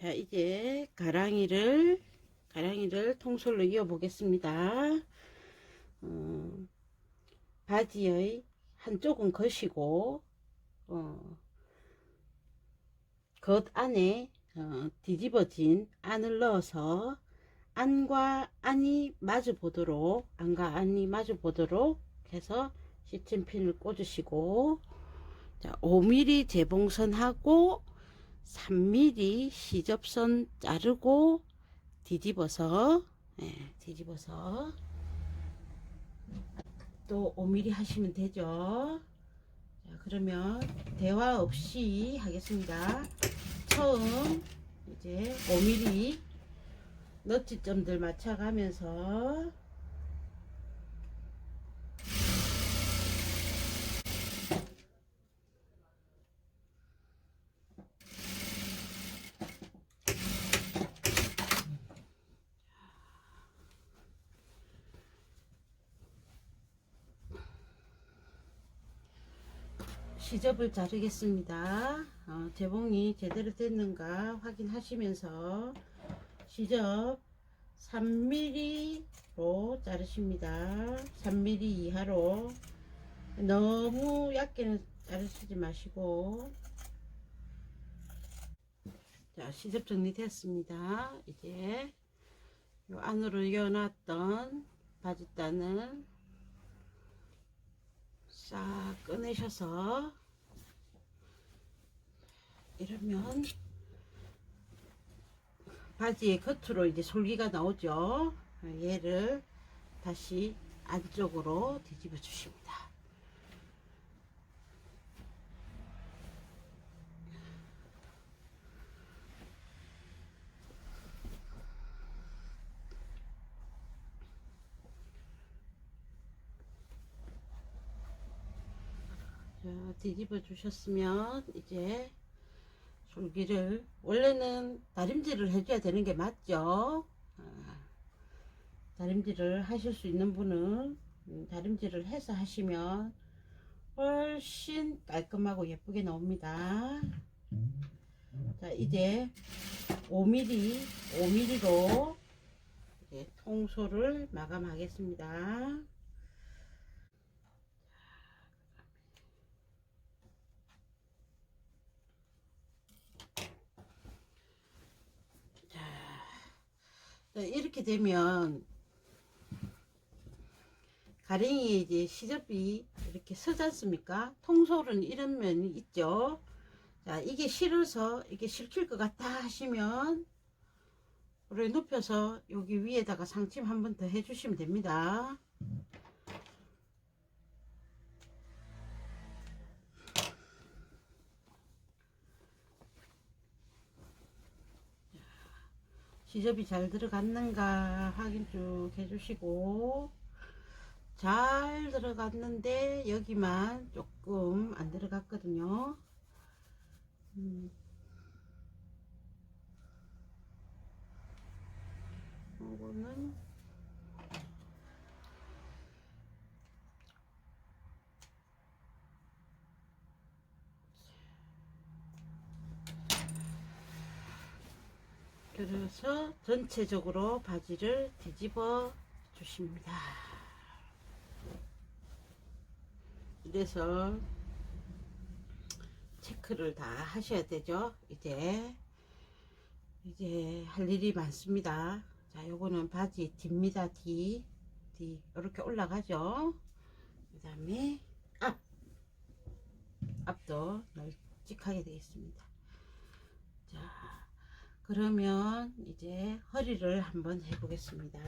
자, 이제 가랑이를, 가랑이를 통솔로 이어 보겠습니다. 어, 바지의 한쪽은 것이고, 어, 겉 안에 어, 뒤집어진 안을 넣어서 안과 안이 마주 보도록, 안과 안이 마주 보도록 해서 시침핀을 꽂으시고, 자, 5mm 재봉선하고 3mm 시접선 자르고 뒤집어서 예, 뒤집어서 또 5mm 하시면 되죠. 자, 그러면 대화 없이 하겠습니다. 처음 이제 5mm 너트점들 맞춰가면서 시접을 자르겠습니다. 어, 재봉이 제대로 됐는가 확인하시면서 시접 3mm로 자르십니다. 3mm 이하로 너무 얇게는 자르시지 마시고 자 시접 정리됐습니다. 이제 요 안으로 이어놨던 바짓단을 싹 꺼내셔서 이러면 바지의 겉으로 이제 솔기가 나오죠. 얘를 다시 안쪽으로 뒤집어 주십니다. 자, 뒤집어 주셨으면 이제 줄기를 원래는 다림질을 해줘야 되는 게 맞죠. 아, 다림질을 하실 수 있는 분은 음, 다림질을 해서 하시면 훨씬 깔끔하고 예쁘게 나옵니다. 자, 이제 5mm, 5mm로 이제 통소를 마감하겠습니다. 이렇게 되면 가랭이에 이제 시접이 이렇게 서지 않습니까? 통솔은 이런 면이 있죠. 자, 이게 싫어서 이게 싫길 것 같다 하시면 우리 눕혀서 여기 위에다가 상침 한 번 더 해주시면 됩니다. 시접이 잘 들어갔는가 확인 쭉 해주시고 잘 들어갔는데 여기만 조금 안 들어갔거든요 음. 이거는 그래서 전체적으로 바지를 뒤집어 주십니다. 이래서 체크를 다 하셔야 되죠. 이제 이제 할 일이 많습니다. 자, 요거는 바지 뒤입니다. 뒤, 뒤 이렇게 올라가죠. 그 다음에 앞, 앞도 널찍하게 되겠습니다. 자. 그러면 이제 허리를 한번 해보겠습니다.